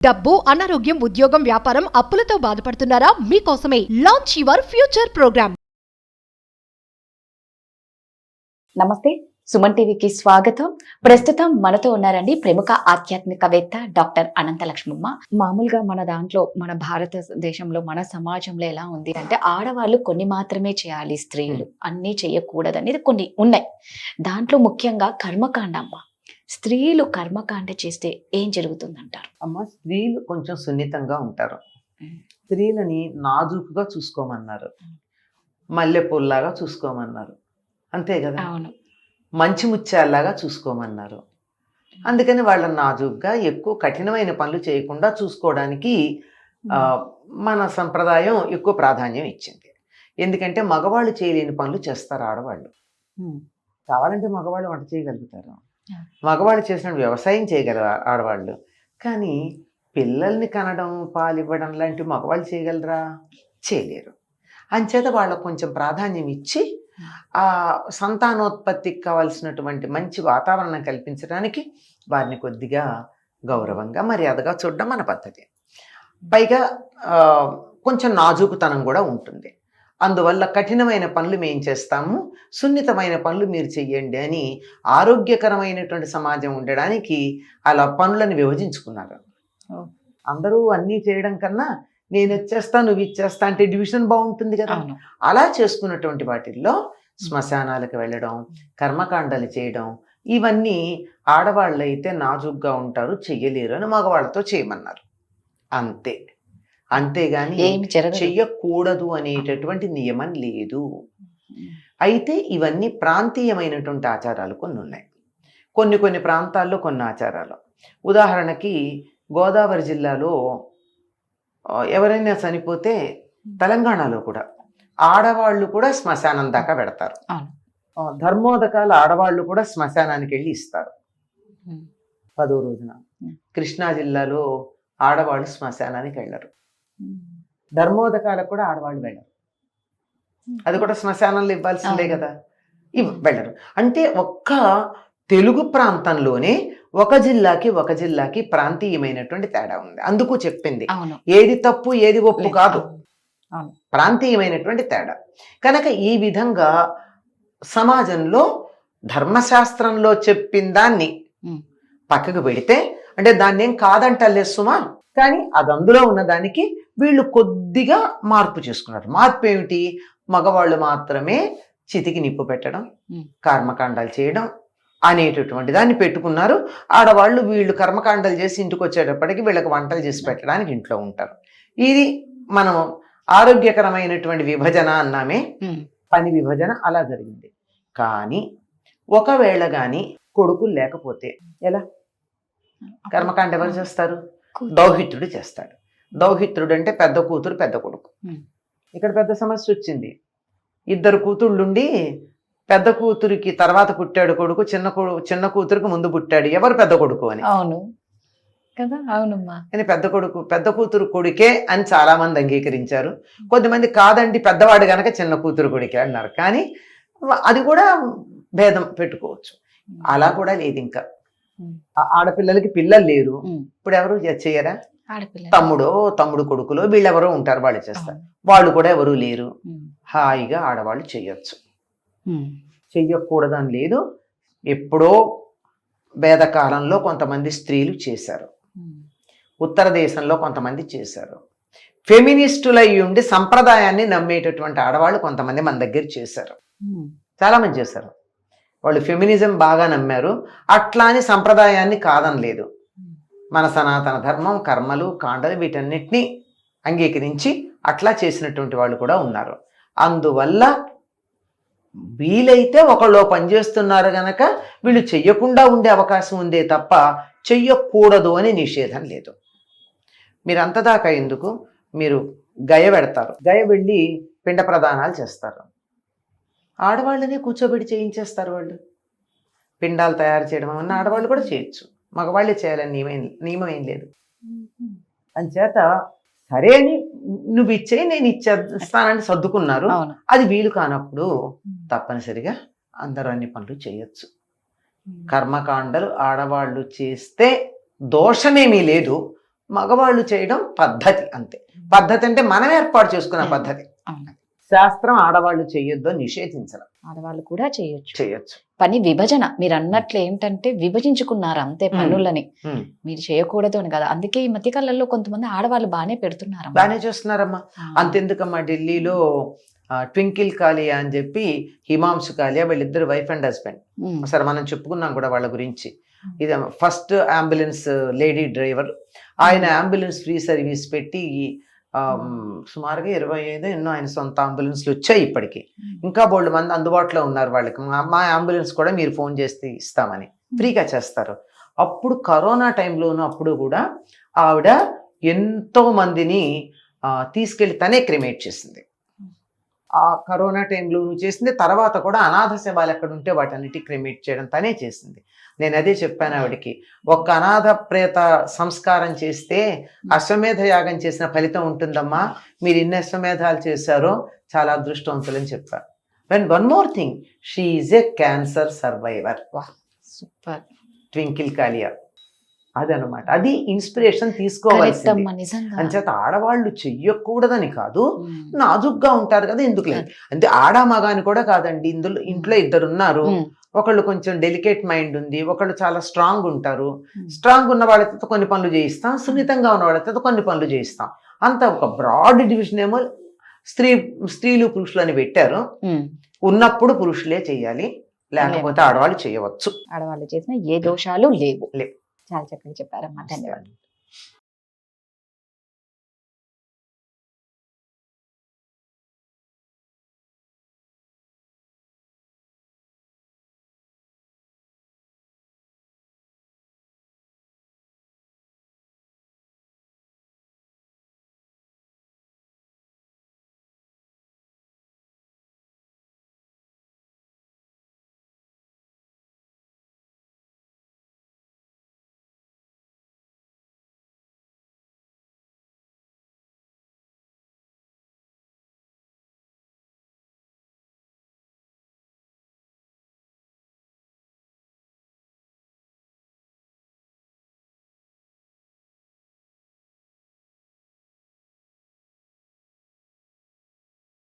డబ్బు అనారోగ్యం ఉద్యోగం వ్యాపారం అప్పులతో బాధపడుతున్నారా? మీకోసమే లాంచ్ యువర్ ఫ్యూచర్ ప్రోగ్రామ్ నమస్తే సుమన్ టీవీకి స్వాగతం. ప్రస్తుతం మనతో ఉన్నారండి ప్రముఖ ఆధ్యాత్మికవేత్త డాక్టర్ అనంత లక్ష్మమ్మ మామూలుగా మన దాంట్లో మన భారతదేశంలో మన సమాజంలో ఎలా ఉంది అంటే ఆడవాళ్ళు కొన్ని మాత్రమే చేయాలి స్త్రీలు. అన్నీ చేయకూడదు అనేది కొన్ని ఉన్నాయి. దాంట్లో ముఖ్యంగా కర్మకాండ అమ్మ స్త్రీలు కర్మకాండ చేస్తే ఏం జరుగుతుందంటారు? అమ్మ స్త్రీలు కొంచెం సున్నితంగా ఉంటారు. స్త్రీలని నాజూకుగా చూసుకోమన్నారు. మల్లెపూల్లాగా చూసుకోమన్నారు. అంతే కదా? అవును. మంచి ముత్యాల్లాగా చూసుకోమన్నారు. అందుకని వాళ్ళని నాజూగ్గా ఎక్కువ కఠినమైన పనులు చేయకుండా చూసుకోవడానికి మన సంప్రదాయం ఎక్కువ ప్రాధాన్యం ఇచ్చింది. ఎందుకంటే మగవాళ్ళు చేయలేని పనులు చేస్తారు ఆడవాళ్ళు. కావాలంటే మగవాళ్ళు వంట చేయగలుగుతారు. మగవాళ్ళు చేసిన వ్యవసాయం చేయగలరు ఆడవాళ్ళు. కానీ పిల్లల్ని కనడం పాలివ్వడం లాంటి మగవాళ్ళు చేయగలరా? చేయలేరు. అంచేత వాళ్ళకు కొంచెం ప్రాధాన్యం ఇచ్చి ఆ సంతానోత్పత్తికి కావాల్సినటువంటి మంచి వాతావరణం కల్పించడానికి వారిని కొద్దిగా గౌరవంగా మర్యాదగా చూడడం మన పద్ధతి. పైగా కొంచెం నాజూకుతనం కూడా ఉంటుంది. అందువల్ల కఠినమైన పనులు మేము చేస్తాము. సున్నితమైన పనులు మీరు చెయ్యండి అని ఆరోగ్యకరమైనటువంటి సమాజం ఉండడానికి అలా పనులను విభజించుకున్నారు. అందరూ అన్నీ చేయడం కన్నా నేను ఇచ్చేస్తా నువ్వు ఇచ్చేస్తా అంటే డివిజన్ బాగుంటుంది కదా. అలా చేసుకున్నటువంటి వాటిల్లో శ్మశానాలకు వెళ్ళడం కర్మకాండాలు చేయడం ఇవన్నీ ఆడవాళ్ళు అయితే నాజుగ్గా ఉంటారు చెయ్యలేరు అని మగవాళ్ళతో చేయమన్నారు. అంతే. అంతేగాని చెయ్యకూడదు అనేటటువంటి నియమం లేదు. అయితే ఇవన్నీ ప్రాంతీయమైనటువంటి ఆచారాలు కొన్ని ఉన్నాయి. కొన్ని కొన్ని ప్రాంతాల్లో కొన్ని ఆచారాలు. ఉదాహరణకి గోదావరి జిల్లాలో ఎవరైనా చనిపోతే తెలంగాణలో కూడా ఆడవాళ్ళు కూడా శ్మశానం దాకా పెడతారు. ధర్మోదకాలు ఆడవాళ్ళు కూడా శ్మశానానికి వెళ్ళి ఇస్తారు. పదో రోజున. కృష్ణా జిల్లాలో ఆడవాళ్ళు శ్మశానానికి వెళ్ళరు. ధర్మోదకాలకు కూడా ఆడవాళ్ళు వెళ్ళరు. అది కూడా శ్మశానంలో ఇవ్వాల్సిందే. కదా. ఇవ్ వెళ్ళరు. అంటే ఒక్క తెలుగు ప్రాంతంలోనే ఒక జిల్లాకి ఒక జిల్లాకి ప్రాంతీయమైనటువంటి తేడా ఉంది. అందుకు చెప్పింది. ఏది తప్పు ఏది ఒప్పు. కాదు. ప్రాంతీయమైనటువంటి తేడా. కనుక ఈ విధంగా సమాజంలో ధర్మశాస్త్రంలో చెప్పిన దాన్ని. పక్కకు పెడితే అంటే దాన్ని ఏం కాదంటలే సుమా కానీ అది అందులో ఉన్న దానికి వీళ్ళు కొద్దిగా మార్పు చేసుకున్నారు. మార్పు ఏమిటి? మగవాళ్ళు మాత్రమే చితికి నిప్పు పెట్టడం. కర్మకాండాలు చేయడం అనేటటువంటి దాన్ని పెట్టుకున్నారు. ఆడవాళ్ళు వీళ్ళు కర్మకాండాలు చేసి ఇంటికి వచ్చేటప్పటికి వీళ్ళకి వంటలు చేసి పెట్టడానికి ఇంట్లో ఉంటారు. ఇది మనం ఆరోగ్యకరమైనటువంటి విభజన అన్నామే. పని విభజన అలా జరిగింది. కానీ ఒకవేళ కానీ కొడుకులు లేకపోతే ఎలా? కర్మకాండ ఎవరు చేస్తారు. దౌహిత్రుడు చేస్తాడు. దౌహిత్రుడు అంటే పెద్ద కూతురు పెద్ద కొడుకు. ఇక్కడ పెద్ద సమస్య వచ్చింది. ఇద్దరు కూతుళ్ళుండి పెద్ద కూతురికి తర్వాత పుట్టాడు కొడుకు చిన్న చిన్న కూతురికి ముందు పుట్టాడు. ఎవరు పెద్ద కొడుకు అని? అవును. కదా? అవునమ్మా. కానీ పెద్ద కొడుకు పెద్ద కూతురు కొడుకే అని చాలా మంది అంగీకరించారు. కొద్దిమంది కాదండి పెద్దవాడు గనక చిన్న కూతురు కొడుకే అన్నారు. కానీ అది కూడా భేదం పెట్టుకోవచ్చు. అలా కూడా లేదు ఇంకా. ఆడపిల్లలకి పిల్లలు లేరు. ఇప్పుడు ఎవరు చేయరా? తమ్ముడో తమ్ముడు కొడుకులో వీళ్ళెవరో ఉంటారు వాళ్ళు చేస్తారు. వాళ్ళు కూడా ఎవరు లేరు. హాయిగా ఆడవాళ్ళు చెయ్యొచ్చు. చెయ్యకూడదని లేదు. ఎప్పుడో వేదకాలంలో కొంతమంది స్త్రీలు చేశారు. ఉత్తర దేశంలో కొంతమంది చేశారు. ఫెమినిస్టులై ఉండి సంప్రదాయాన్ని నమ్మేటటువంటి ఆడవాళ్ళు కొంతమంది మన దగ్గర చేశారు. ఉమ్. చాలా మంది చేశారు. వాళ్ళు ఫెమినిజం బాగా నమ్మారు. అట్లా అని సంప్రదాయాన్ని కాదనలేదు. మన సనాతన ధర్మం కర్మలు కాండలు వీటన్నిటినీ అంగీకరించి అట్లా చేసినటువంటి వాళ్ళు కూడా ఉన్నారు. అందువల్ల వీలైతే ఒకళ్ళు పనిచేస్తున్నారు గనక వీళ్ళు చెయ్యకుండా ఉండే అవకాశం ఉందే తప్ప చెయ్యకూడదు అని నిషేధం లేదు. మీరు అంతదాకా ఎందుకు? మీరు గయ పెడతారు. గయ వెళ్ళి పిండ ప్రదానాలు చేస్తారు. ఆడవాళ్ళనే కూర్చోబెట్టి చేయించేస్తారు వాళ్ళు. పిండాలు తయారు చేయడం అన్న ఆడవాళ్ళు కూడా చేయొచ్చు. మగవాళ్ళే చేయాలని నియమం నియమం ఏం లేదు. అంచేత సరే అని నువ్వు ఇచ్చేయి నేను ఇచ్చేస్తానని సర్దుకున్నారు. అది వీలు కానప్పుడు తప్పనిసరిగా అందరూ అన్ని పనులు చేయొచ్చు. కర్మకాండలు ఆడవాళ్ళు చేస్తే దోషమేమీ లేదు. మగవాళ్ళు చేయడం పద్ధతి అంతే. పద్ధతి అంటే మనం ఏర్పాటు చేసుకున్న పద్ధతి. అవును. శాస్త్రం ఆడవాళ్ళు చేయొద్దో నిషేధించడం. ఆడవాళ్ళు కూడా చేయొచ్చు. చేయొచ్చు. పని విభజన. మీరు అన్నట్లు ఏంటంటే విభజించుకున్నారు అంతే. పనులని. మీరు చేయకూడదు అని కదా. అందుకే ఈ మధ్య కాలంలో కొంతమంది ఆడవాళ్ళు బాగానే పెడుతున్నారు బాగానే చేస్తున్నారమ్మా. అంతెందుకమ్మా ఢిల్లీలో ట్వింకిల్ కాలియా అని చెప్పి హిమాంశు కాలియా వీళ్ళిద్దరు వైఫ్ అండ్ హస్బెండ్. సరే మనం చెప్పుకున్నాం కూడా వాళ్ళ గురించి. ఇది ఫస్ట్ అంబులెన్స్ లేడీ డ్రైవర్. ఆయన అంబులెన్స్ ఫ్రీ సర్వీస్ పెట్టి సుమారుగా ఇరవై ఐదు ఎన్నో ఆయన సొంత అంబులెన్స్లు వచ్చాయి ఇప్పటికి. ఇంకా బోల్డ్ మంది అందుబాటులో ఉన్నారు వాళ్ళకి. మా- అంబులెన్స్ కూడా మీరు ఫోన్ చేస్తే ఇస్తామని. ఫ్రీగా చేస్తారు. అప్పుడు కరోనా టైంలోనూ అప్పుడు కూడా ఆవిడ ఎంతో మందిని తీసుకెళ్ళి తనే క్రిమేట్ చేసింది. ఆ కరోనా టైంలో నువ్వు చేసింది తర్వాత కూడా అనాథ శవాలు ఎక్కడ ఉంటే వాటన్నిటి క్రిమేట్ చేయడం తనే చేసింది. నేను అదే చెప్పాను ఆవిడకి ఒక్క అనాథ ప్రేత సంస్కారం చేస్తే అశ్వమేధ యాగం చేసిన ఫలితం ఉంటుందమ్మా. మీరు ఇన్ని అశ్వమేధాలు చేశారో చాలా అదృష్టవంతులని చెప్పారు when one more thing she is a cancer survivor super. Twinkle Kalia. అదనమాట. అది ఇన్స్పిరేషన్ తీసుకోవాల్సింది. అంచేత ఆడవాళ్ళు చెయ్యకూడదని కాదు. నాజుగ్గా ఉంటారు కదా ఎందుకు లేదు? అంటే ఆడ మగాని కూడా కాదండి ఇందులో ఇంట్లో ఇద్దరు ఉన్నారు. ఒకళ్ళు కొంచెం డెలికేట్ మైండ్ ఉంది ఒకళ్ళు చాలా స్ట్రాంగ్ ఉంటారు. స్ట్రాంగ్ ఉన్న వాళ్ళతో కొన్ని పనులు చేయిస్తాం సున్నితంగా ఉన్న వాళ్ళతో కొన్ని పనులు చేయిస్తాం. అంత ఒక బ్రాడ్ డివిజన్ ఏమో స్త్రీ స్త్రీలు పురుషులు అని పెట్టారు. ఉన్నప్పుడు పురుషులే చేయాలి లేకపోతే ఆడవాళ్ళు చేయవచ్చు. ఆడవాళ్ళు చేసిన ఏ దోషాలు లేవు. లేవు. చాలా చక్కగా చెప్పారమ్మా. ధన్యవాదాలు.